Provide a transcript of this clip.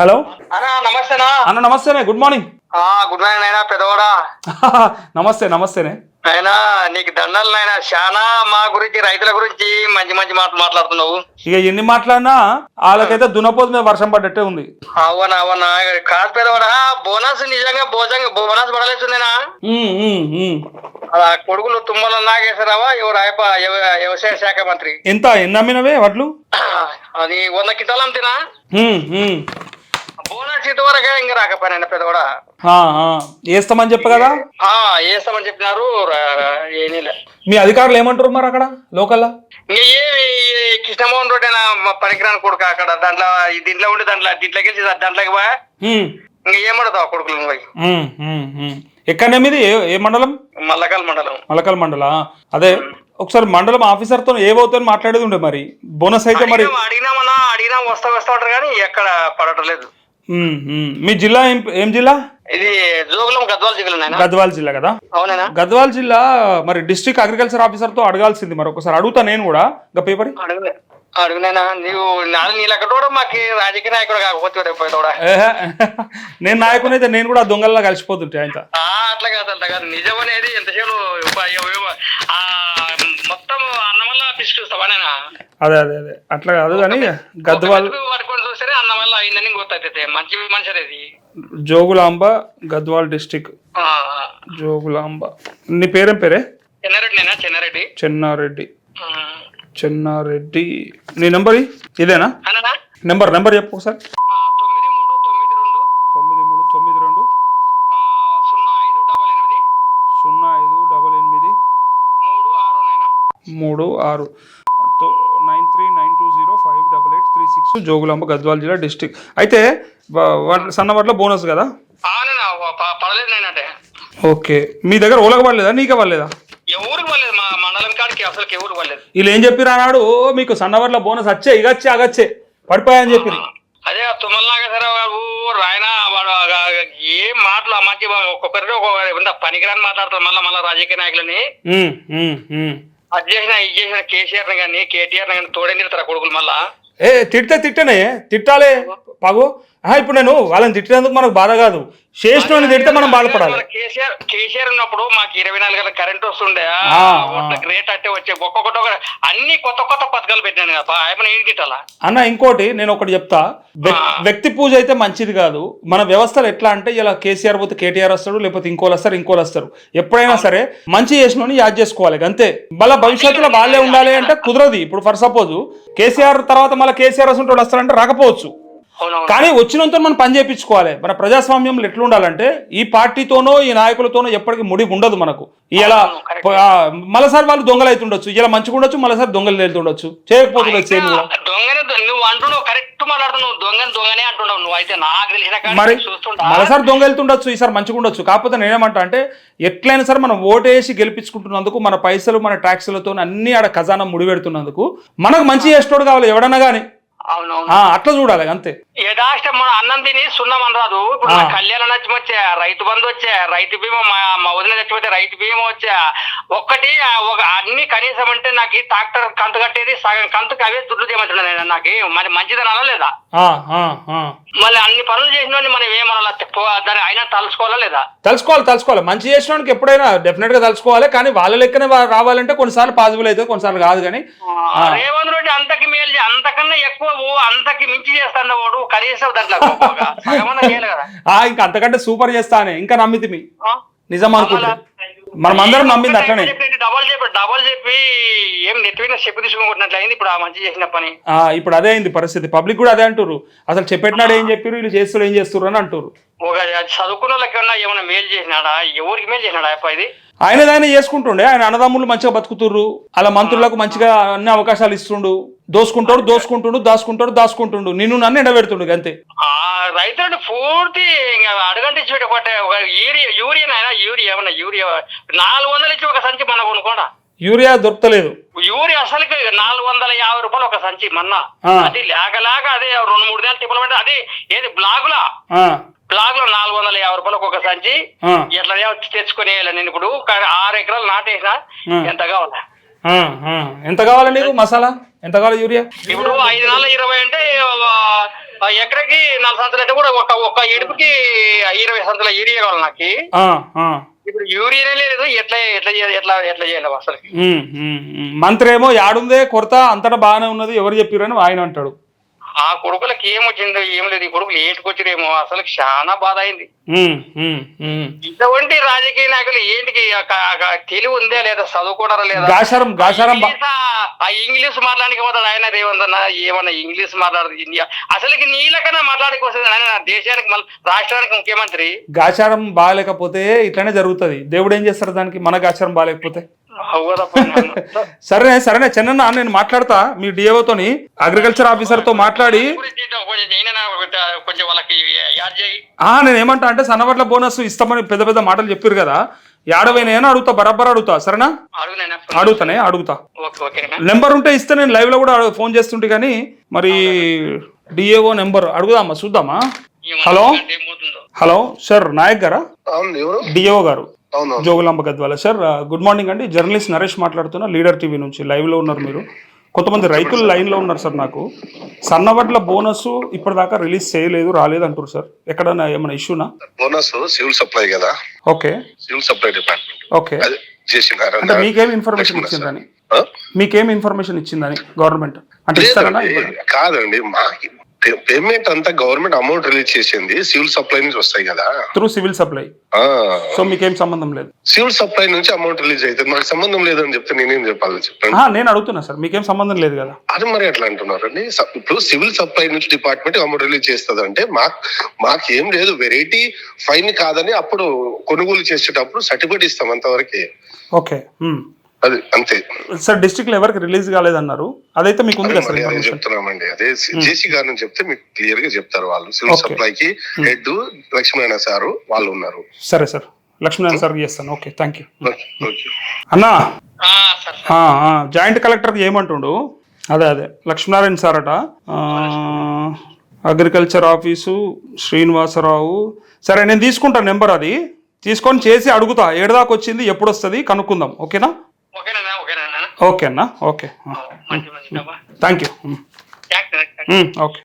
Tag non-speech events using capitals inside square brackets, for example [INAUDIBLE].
Hello? అన్నా నమస్తేనా? Good morning. ఆ, గుడ్ మార్నింగ్ నాయనా పెద్దవాడా? [LAUGHS] నమస్తే నమస్తేనే. నాయనా నీకు దండలు నాయనా చాలా మా గురించి రైతుల గురించి మంచి మంచి మాటలు మాట్లాడుతున్నావు. ఇక ఎన్ని మాట్లాడినా వాళ్ళకైతే దున్నపోతు మీద వర్షం పడ్డట్టే ఉంది. అవునా అవునా? కాదు పెద్దవాడా బోనస్ నిజంగా భోజంగా బోనస్. ఆ కొడుకులు తుమ్మల నాగేశ్వరరావా ఎవరు ఆయప వ్యవసాయ శాఖ మంత్రి? ఎంత ఎన్ని అమ్మినవే వడ్లు? అది వంద కింటాలు అమ్ముతున్నా బోనస్ ఇంతవరకే ఇంకా రాకపోయినా పెద్దవాడా ఆ, ఆ. వేస్తామని చెప్పు కదా? ఆ వేస్తామని చెప్పినారు మీ అధికారులు ఏమంటారు మరి అక్కడ ఈ కృష్ణమోహన్ రెడ్డి పనికిరాని కొడుకు అక్కడ? దాంట్లో దీంట్లో ఉండి దాంట్లో దీంట్లోకి వెళ్ళి దాంట్లోకి పోయా? ఇంకా ఏమడతావు కొడుకులు పోయి? ఉమ్, ఉమ్, ఉమ్. ఎక్కడ మీది? ఏ మండలం? మల్లకల్ మండలం. మలకల్ మండల? అదే ఒకసారి మండలం ఆఫీసర్తో ఏవవుతో మాట్లాడేది ఉండే మరి. బోనస్ అయితే మరి అడిగినాం అడిగినామన్నా అడిగినా వస్తా వస్తా ఉంటారు కానీ ఎక్కడ పడటం లేదు. మీ జిల్లా ఏం ఏం జిల్లా? ఇది జోగులం గద్వాల జిల్లా గద్వాల్ జిల్లా కదా? అవునేనా? గద్వాల్ జిల్లా మరి డిస్ట్రిక్ట్ అగ్రికల్చర్ ఆఫీసర్తో అడగాల్సింది మరి ఒకసారి. అడుగుతా నేను కూడా. ఇంకా పేపర్ అడుగునేనా నీవు కూడా మాకు రాజకీయ నాయకుడు కాకపోతే పోయితోడా నేను నాయకుని అయితే నేను కూడా దొంగల్లా కలిసిపోతుంటే ఆయన. అట్లా కాదు అట్లా కాదు. నిజం అనేది ఎంతసేపు మొత్తం అన్నం వల్ల పిసికిస్తావా నేనా అదే అదే అదే. అట్లా కాదు కానీ గద్వాల్ అన్నం వల్ల అయిందని గుర్తయితే మంచి మనిషి అది జోగులాంబ గద్వాల్ డిస్ట్రిక్ట్ ఆ, జోగులాంబ. నీ పేరేం పేరే? చెన్నారెడ్డి. నేనా చెన్నారెడ్డి. చెన్నారెడ్డి చెన్నారెడ్డి. నీ నెంబర్ ఇ- ఇదేనా? అన్ననా? నెంబర్ నెంబర్ చెప్పు ఒకసారి. ఆ, తొమ్మిది మూడు తొమ్మిది రెండు. తొమ్మిది మూడు తొమ్మిది రెండు. ఆ, సున్నా ఐదు డబల్ ఎనిమిది. సున్నా ఐదు డబల్ ఎనిమిది. మూడు ఆరు నేనా? మూడు ఆరు. జోగులాంబ గద్వాల్ జిల్లా డిస్టిక్ అయితే వ- వడ్ల- సన్న వడ్ల బోనస్ కదా? ఓకే. మీ దగ్గర ఓలకు పడలేదా? నీకే పడలేదా? ఎవరికి పడలేదు? మా మండలం కాడికి అసలు ఎవరికి పడలేదు? వీళ్ళు ఏం చెప్పిరు అన్నాడు? "ఓ, మీకు సన్న వడ్ల బోనస్ వచ్చే ఇగచ్చే అగచ్చే పడిపోయాయని చెప్పి అదే తుమ్మల నాగేశ్వరరావు గారు రాయన వాడు ఏం మాటలు ఆ మంచి ఒక్కొక్కరితో ఒక్కొక్క పనికిరాని మాట్లాడతారు మళ్ళీ మళ్ళీ రాజకీయ నాయకులని. అది చేసిన ఇది చేసిన కేసీఆర్ కానీ కేటీఆర్ కానీ తోడే నిడతారు కొడుకులు మళ్ళా. ఏ తిడితే తిట్టనే తిట్టాలే పగు. ఇప్పుడు నేను వాళ్ళని తిట్టినందుకు మనకు బాధ కాదు. చేసిన తిడితే మనం బాధపడాలి. కేసీఆర్ కేసీఆర్ ఉన్నప్పుడు మాకు ఇరవై నాలుగు గంటల కరెంట్ వస్తుండే రేట్ అంటే వచ్చే ఒక్కొక్కటి ఒక అన్ని కొత్త కొత్త పథకాలు పెట్టాను కదా ఆయన ఏం తిట్టాలా? అన్న ఇంకోటి నేను ఒకటి చెప్తా. వ్యక్- వ్యక్తి పూజ అయితే మంచిది కాదు. మన వ్యవస్థలు ఎట్లా అంటే ఇలా కేసీఆర్ పోతే కేటీఆర్ వస్తాడు లేకపోతే ఇంకోలు వస్తారు ఇంకోలు వస్తారు. ఎప్పుడైనా సరే మంచి చేసిన యాద్ చేసుకోవాలి అంతే. మళ్ళీ భవిష్యత్తులో వాళ్ళే ఉండాలి అంటే కుదరదు. ఇప్పుడు ఫర్ సపోజ్ కేసీఆర్ తర్వాత మళ్ళీ కేసీఆర్ వస్తుంటాడు వస్తారంటే రాకపోవచ్చు. కానీ వచ్చినంత మనం పని చేయించుకోవాలి. మన ప్రజాస్వామ్యంలో ఎట్లా ఉండాలంటే ఈ పార్టీతోనో ఈ నాయకులతోనో ఎప్పటికీ ముడి ఉండదు మనకు. ఇలా మళ్ళీసారి వాళ్ళు దొంగలు అవుతుండొచ్చు ఇలా మంచిగా ఉండొచ్చు మళ్ళీసారి దొంగలు వెళ్తుండొచ్చు చేయకపోతుండొచ్చు సేమ్ కూడా. దొంగనే దొ- నువ్వు అంటున్నావు కరెక్ట్ మాట్లాడుతున్నావు. దొంగని దొంగనే అంటున్నావు. నువ్వు అయితే నాకు తెలిసిన కాడికి మరి మరోసారి దొంగ వెళ్తుండొచ్చు ఈసారి మంచిగా ఉండొచ్చు. కాకపోతే నేనేమంటా అంటే ఎట్లయినా సరే మనం ఓటేసి గెలిపించుకుంటున్నందుకు మన పైసలు మన ట్యాక్సులతో అన్ని ఆడ ఖజానా ముడిపెడుతున్నందుకు మనకు మంచి చేసేటోడు కావాలి ఎవడన్నా కానీ అట్లా చూడాలి అంతే. యథాష్టం మన అన్నం తిని సున్నం అనరాదు ఇప్పుడు కళ్యాణ నచ్చం వచ్చా రైతు బంధు వచ్చా రైతు బీమా మా వదిన చచ్చిపోతే రైతు బీమా వచ్చా ఒక్కటి ఒక అన్ని కనీసం అంటే నాకు ఈ ట్రాక్టర్ కంతు కట్టేది సగం కంతుకు అవే దుడ్లు చేయమంటున్నా నేను. నాకు మరి మంచిదనాలా లేదా. మళ్ళీ అన్ని పనులు చేసిన మనం ఏమనాలా? దాన్ని అయినా తలుసుకోవాలా లేదా? తెలుసుకోవాలి తెలుసుకోవాలి మంచి చేసినానికి ఎప్పుడైనా డెఫినెట్గా తెలుసుకోవాలి కానీ వాళ్ళ లెక్కనే రావాలంటే కొన్నిసార్లు పాసిబుల్ అవుతుంది కొన్నిసార్లు కాదు కానీ రేవంత్ రెడ్డి అంతకి మేలు అంతకన్నా ఎక్కువ అంతకి మించి చేస్తాడు వాడు కనీసం దాంట్లో ఇంకా అంతకంటే సూపర్ చేస్తానే ఇంకా నమ్మితిమి? నిజం అనుకుంటే. మనం అందరం నమ్మింది అట్లనే. డబల్ చెప్పి డబల్ చెప్పి ఏం నెత్తిన చెప్పి తీసుకుంటున్నట్లు అయింది ఇప్పుడు ఆ మంచి చేసిన పని. ఆ, ఇప్పుడు అదే అయింది పరిస్థితి. పబ్లిక్ కూడా అదే అంటారు అసలు చెప్పెట్టినాడు ఏం చెప్పారు వీళ్ళు చేస్తారు ఏం చేస్తారు అని అంటారు ఒక చదువుకున్న వాళ్ళకన్నా ఏమైనా మేలు చేసినాడా? ఎవరికి మేలు చేసినాడా అప్ప ఆయన దాన్ని చేసుకుంటుండే. ఆయన అన్నదమ్ములు మంచిగా బతుకుతుర్రు. అలా మంత్రులకు మంచిగా అన్ని అవకాశాలు ఇస్తుండు. దోసుకుంటాడు దోసుకుంటుండు దాచుకుంటాడు దాచుకుంటుండు నిన్ను నన్ను ఎండబెడుతుండు అంతే ఆ రైతులు పూర్తి ఒకటి ఒక యూరియా యూరియా అయినా యూరియా ఏమన్నా యూరియా నాలుగు వందలు ఇచ్చి ఒక సంచి మన కొనుక్కోడా? యూరియా దొరకలేదు. యూరియా అసలుకి నాలుగు వందల యాభై రూపాయలు ఒక సంచి మన్నా. అది లేకలేక అదే రెండు మూడు నెలలు తిప్పలు పడి అది ఏది బ్లాగులా? ఆ, బ్లాగ్లో నాలుగు వందల యాభై రూపాయలకు ఒక సంచి. ఎట్లా తెచ్చుకుని నేను ఇప్పుడు. ఆరు ఎకరాలు నాటేసిన. ఎంత కావాలా. ఎంత కావాలి నీకు మసాలా? ఎంత కావాలి యూరియా? ఇప్పుడు ఐదు నెలల ఇరవై అంటే ఎకరకి నాలుగు సంచులు అంటే కూడా ఒక ఒక ఇడుపుకి ఇరవై సంచుల యూరియా కావాలి నాకు. ఇప్పుడు యూరియానే లేదు ఎట్లా ఎట్లా ఎట్లా ఎట్లా చేయాలి అసలు? ఉమ్, ఉమ్, ఉమ్. మంత్రి ఏమో యాడుందే కొరత అంతటా బాగానే ఉన్నది ఎవరు చెప్పిరని ఆయన అంటాడు. ఆ కొడుకులకి ఏం వచ్చిందో ఏం లేదు ఈ కొడుకులు ఏటుకొచ్చిరేమో అసలు చాలా బాధ అయింది. ఇటువంటి రాజకీయ నాయకులు ఏంటికి తెలివి ఉందా లేదా చదువుకోవడం లేదా? ఆ- ఇంగ్లీష్ మాట్లాడానికి పోతాడు ఆయన అన్న ఏమన్నా ఇంగ్లీష్ మాట్లాడదు ఇండియా. అసలుకి నీళ్ళకన్నా మాట్లాడడానికి వస్తుంది ఆయన దేశానికి రాష్ట్రానికి ముఖ్యమంత్రి. గాచారం బాగాలేకపోతే ఇట్లానే జరుగుతుంది. దేవుడు ఏం చేస్తారు దానికి? మన గాచారం బాగాలేకపోతే. నన్ను. సరేనే చిన్న నేను మాట్లాడతా. మీ డిఏఓతోని అగ్రికల్చర్ ఆఫీసర్తో మాట్లాడి. నేను ఏమంటా అంటే సన్నవట్ల బోనస్ ఇస్తామని పెద్ద పెద్ద మాటలు చెప్పారు కదా. ఏడవైనా అడుగుతా? బరాబర్ అడుగుతా సరేనా? అడుగుతానే అడుగుతా. నెంబర్ ఉంటే ఇస్తే నేను లైవ్లో కూడా ఫోన్ చేస్తుంటే కానీ మరి డిఏఓ నెంబర్ అడుగుదామా చూద్దామా? హలో హలో సార్ నాయక్ గారా? డిఓ గారు. Jogulamba Gadwal. Sir good morning అండి. జర్నలిస్ట్ నరేష్ మాట్లాడుతున్నా లీడర్ టీవీ నుంచి లైవ్లో ఉన్నారు మీరు. కొంతమంది రైతులు లైన్లో ఉన్నారు సార్ నాకు. సన్నవడ్ల బోనస్ ఇప్పటిదాకా రిలీజ్ చేయలేదు రాలేదు అంటారు సార్. ఎక్కడన్నా ఏమైనా ఇష్యూనా బోనస్ సివిల్ సప్లై కదా. Okay. Civil supply department. Okay. అంటే మీకేం ఇన్ఫర్మేషన్ ఇచ్చిందని మీకేం ఇన్ఫర్మేషన్ ఇచ్చిందని గవర్నమెంట్ అంటే కాదండి మాకి పేమెంట్ అంతా గవర్నమెంట్ అమౌంట్ రిలీజ్ చేసింది సివిల్ సప్లై నుంచి వస్తాయి కదా. Through civil supply. ఆ. సో మీకేం సంబంధం లేదు. సివిల్ సప్లై నుంచి అమౌంట్ రిలీజ్ అవుతుంది మాకు సంబంధం లేదని చెప్తే నేనేం చెప్పాలి చెప్పండి. నేను అడుగుతున్నా సార్ మీకేం సంబంధం లేదు కదా. అది మరి ఎట్లా అంటున్నారండి? ఇప్పుడు సివిల్ సప్లై నుంచి డిపార్ట్మెంట్ అమౌంట్ రిలీజ్ చేస్తుంది అంటే మాకు మాకేం లేదు. వెరైటీ ఫైన్ కాదని అప్పుడు కొనుగోలు చేసేటప్పుడు సర్టిఫికేట్ ఇస్తాం అంతవరకే. ఓకే. అది అంతే. సార్ డిస్ట్రిక్ట్లో ఎవరికి రిలీజ్ కాలేదన్నారు. అదైతే మీకు ఉంది కదా చెప్తున్నామండి. అదే జేసీ గారిని చెప్తే మీకు క్లియర్గా చెప్తారు వాళ్ళు. సివిల్. సప్లై కి హెడ్ లక్ష్మీనారాయణ సారు వాళ్ళు ఉన్నారు. సరే సార్. లక్ష్మీనారాయణ సార్ చేస్తాను. ఓకే. Thank you. అన్నా? ఆ, సార్ ఆ, ఆ, జాయింట్ కలెక్టర్కి ఏమంటుండు? అదే అదే. లక్ష్మీనారాయణ సార్ అట ఆ, అగ్రికల్చర్ ఆఫీసు శ్రీనివాసరావు. సరే నేను తీసుకుంటాను నెంబర్ అది. తీసుకొని చేసి అడుగుతా. ఏడదాకా వచ్చింది ఎప్పుడు వస్తుంది కనుక్కుందాం. ఓకేనా? ఓకే అన్నా ఓకే. Thank you okay.